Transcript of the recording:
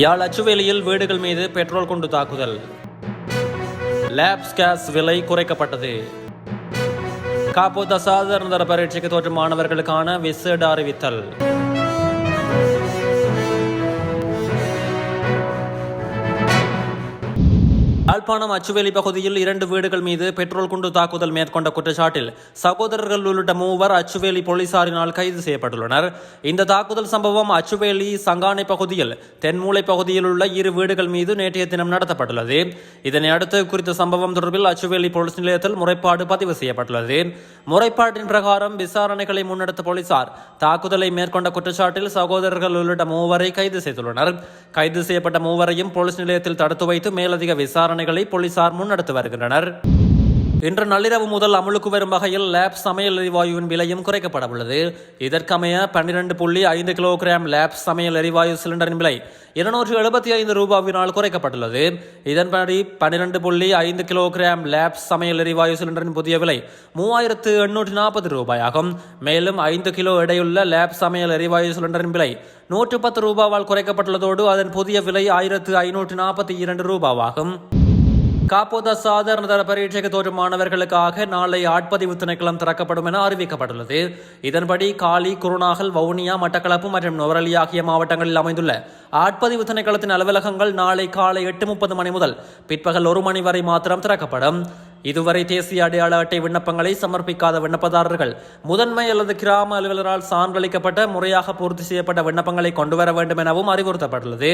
யாழ் அச்சுவேலியில் வீடுகள் மீது பெட்ரோல் கொண்டு தாக்குதல். லேப்ஸ் கேஸ் விலை குறைக்கப்பட்டது. காப்போ தசாதாரண தர பரீட்சைக்கு தோற்றும் மாணவர்களுக்கான விசேட அறிவித்தல். யாழ்ப்பாணம் அச்சுவேலி பகுதியில் இரண்டு வீடுகள் மீது பெட்ரோல் குண்டு தாக்குதல் மேற்கொண்ட குற்றச்சாட்டில் சகோதரர்கள் உள்ளிட்ட மூவர் அச்சுவேலி போலீசாரினால் கைது செய்யப்பட்டுள்ளனர். இந்த தாக்குதல் சம்பவம் அச்சுவேலி சங்கானை பகுதியில் தென்மூலை பகுதியில் உள்ள இரு வீடுகள் மீது நேற்றைய தினம் நடத்தப்பட்டுள்ளது. இதனை அடுத்து குறித்த சம்பவம் தொடர்பில் அச்சுவேலி போலீஸ் நிலையத்தில் முறைப்பாடு பதிவு செய்யப்பட்டுள்ளது. முறைப்பாட்டின் பிரகாரம் விசாரணைகளை முன்னெடுத்த போலீசார் தாக்குதலை மேற்கொண்ட குற்றச்சாட்டில் சகோதரர்கள் உள்ளிட்ட மூவரை கைது செய்துள்ளனர். கைது செய்யப்பட்ட மூவரையும் போலீஸ் நிலையத்தில் தடுத்து வைத்து மேலதிக விசாரணைகளை போலீசார் முன்னெடுத்து வருகின்றனர். இன்று நள்ளிரவு முதல் அமலுக்கு வரும் வகையில் லேப் சமையல் எரிவாயுவின் விலையும் குறைக்கப்பட உள்ளது இதற்கமைய பன்னிரண்டு புள்ளி ஐந்து கிலோகிராம் லேப் சமையல் எரிவாயு சிலிண்டரின் விலை இருநூற்று எழுபத்தி ஐந்து ரூபாவினால் குறைக்கப்பட்டுள்ளது. இதன்படி பன்னிரண்டு புள்ளி ஐந்து கிலோகிராம் லேப் சமையல் எரிவாயு சிலிண்டரின் புதிய விலை மூவாயிரத்து எண்ணூற்று நாற்பது ரூபாயாகும். மேலும் ஐந்து கிலோ எடையுள்ள லேப் சமையல் எரிவாயு சிலிண்டரின் விலை நூற்று பத்து ரூபாவால் குறைக்கப்பட்டுள்ளதோடு அதன் புதிய விலை ஆயிரத்து ஐநூற்று நாற்பத்தி இரண்டு ரூபாவாகும். காப்போத சாதாரண தர பரீட்சைக்கு தோற்றும் மாணவர்களுக்காக நாளை ஆட்பதிவு திணைக்களம் திறக்கப்படும் என அறிவிக்கப்பட்டுள்ளது. இதன்படி காலி குருநாகல் வவுனியா மட்டக்களப்பு மற்றும் நுவரலி ஆகிய மாவட்டங்களில் அமைந்துள்ள ஆட்பதிவு திணைக்களத்தின் அலுவலகங்கள் நாளை காலை எட்டு முப்பது மணி முதல் பிற்பகல் ஒரு மணி வரை மாத்திரம் திறக்கப்படும். இதுவரை தேசிய அடையாள அட்டை விண்ணப்பங்களை சமர்ப்பிக்காத விண்ணப்பதாரர்கள் முதன்மை அல்லது கிராம அலுவலரால் சான்றளிக்கப்பட்ட முறையாக பூர்த்தி செய்யப்பட்ட விண்ணப்பங்களை கொண்டுவர வேண்டும் எனவும் அறிவுறுத்தப்பட்டுள்ளது.